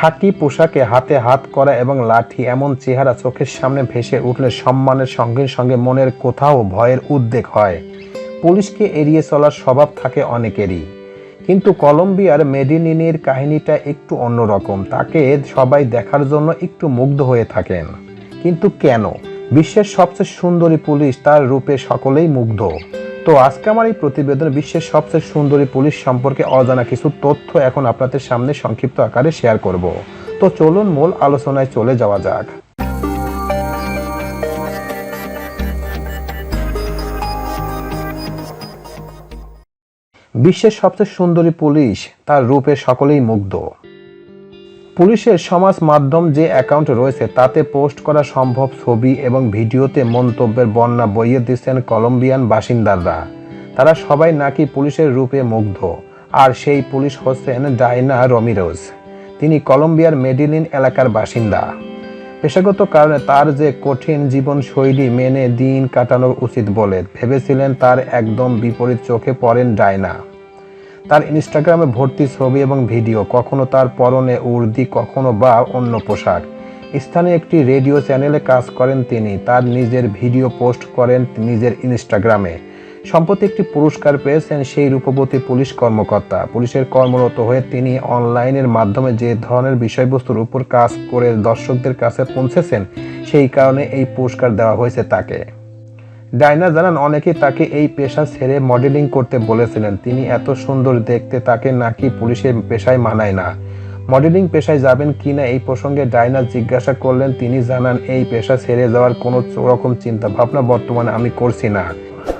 খাকি পোশাকে হাতে হাত করা এবং লাঠি এমন চেহারা চোখের সামনে ভেসে উঠলে সম্মানের সঙ্গে সঙ্গে মনের কোথাও ভয়ের উদ্বেগ হয়। পুলিশকে এড়িয়ে চলার স্বভাব থাকে অনেকেরই। কিন্তু কলম্বিয়ার মেডিনিনের কাহিনীটা একটু অন্যরকম। তাকে সবাই দেখার জন্য একটু মুগ্ধ হয়ে থাকেন। কিন্তু কেন? বিশ্বের সবচেয়ে সুন্দরী পুলিশ তার রূপে সকলেই মুগ্ধ। তো আজকে আমার এই প্রতিবেদন বিশ্বের সবচেয়ে সুন্দরী পুলিশ সম্পর্কে অজানা কিছু তথ্য এখন আপনাদের সামনে সংক্ষিপ্ত আকারে শেয়ার করব। তো চলুন মূল আলোচনায় চলে যাওয়া যাক। বিশ্বের সবচেয়ে সুন্দরী পুলিশ তার রূপে সকলেই মুগ্ধ। পুলিশের সমাজ মাধ্যম যে অ্যাকাউন্ট রয়েছে, তাতে পোস্ট করা সম্ভব ছবি এবং ভিডিওতে মন্তব্যের বন্যা বইয়ে দিচ্ছেন কলম্বিয়ান বাসিন্দারা। তারা সবাই নাকি পুলিশের রূপে মুগ্ধ। আর সেই পুলিশ হচ্ছেন ডাইনা রমিরোজ। তিনি কলম্বিয়ার মেডিলিন এলাকার বাসিন্দা। পেশাগত কারণে তার যে কঠিন জীবনশৈলী মেনে দিন কাটানো উচিত বলে ভেবেছিলেন তার একদম বিপরীত চোখে পড়েন ডায়না তার ইনস্টাগ্রামে ভর্তি ছবি এবং ভিডিও, কখনো তার পরনে উর্দি, কখনো বা অন্য পোশাক। স্থানীয় একটি রেডিও চ্যানেলে কাজ করেন তিনি। তার নিজের ভিডিও পোস্ট করেন নিজের ইনস্টাগ্রামে। সম্প্রতি একটি পুরস্কার পেয়েছেন সেই রূপবতী পুলিশ কর্মকর্তা। পুলিশের কর্মরত হয়ে তিনি অনলাইনের মাধ্যমে যে ধরনের বিষয়বস্তুর উপর কাজ করে দর্শকদের কাছে পৌঁছেছেন, সেই কারণে এই পুরস্কার দেওয়া হয়েছে তাকে। ডাইনা জানান অনেকেই তাকে এই পেশা ছেড়ে মডেলিং করতে বলেছিলেন। তিনি এত সুন্দর দেখতে তাকে নাকি পুলিশের পেশায় মানায় না। মডেলিং পেশায় যাবেন কিনা এই প্রসঙ্গে ডাইনা জিজ্ঞাসা করলেন, তিনি জানান, এই পেশা ছেড়ে যাওয়ার কোনো রকম চিন্তা ভাবনা বর্তমানে আমি করছি না।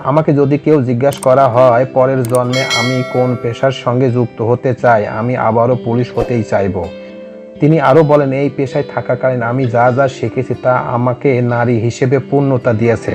আমাকে যদি কেউ জিজ্ঞাসা করা হয়, পরের জন্মে আমি কোন পেশার সঙ্গে যুক্ত হতে চাই, আমি আবারও পুলিশ হতেই চাইব। তিনি আরও বলেন, এই পেশায় থাকাকালীন আমি যা যা শিখেছি তা আমাকে নারী হিসেবে পূর্ণতা দিয়েছে।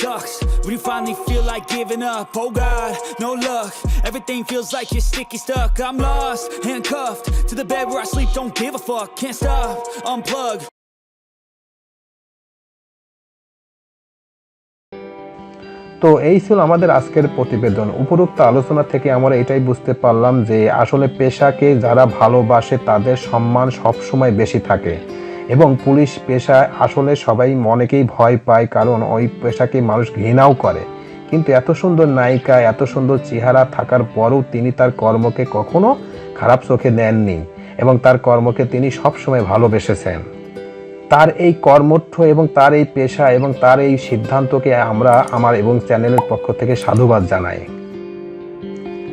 Sucks when you finally feel like giving up. Oh God, no luck. Everything feels like you're sticky stuck. I'm lost, handcuffed to the bed where I sleep. Don't give a fuck. Can't stop, unplug. তো এই ছিল আমাদের আজকের প্রতিবেদন উপরোক্ত আলোচনা থেকে আমরা এটাই বুঝতে পারলাম যে আসলে পেশাকে যারা ভালোবাসে তাদের সম্মান সবসময় বেশি থাকে এবং পুলিশ পেশায় আসলে সবাই অনেকেই ভয় পায়, কারণ ওই পেশাকে মানুষ ঘৃণাও করে। কিন্তু এত সুন্দর নায়িকা, এত সুন্দর চেহারা থাকার পরও তিনি তার কর্মকে কখনো খারাপ চোখে নেননি এবং তার কর্মকে তিনি সবসময় ভালোবেসেছেন। তার এই কর্মঠ এবং তার এই পেশা এবং তার এই সিদ্ধান্তকে আমরা আমার এবং চ্যানেলের পক্ষ থেকে সাধুবাদ জানাই।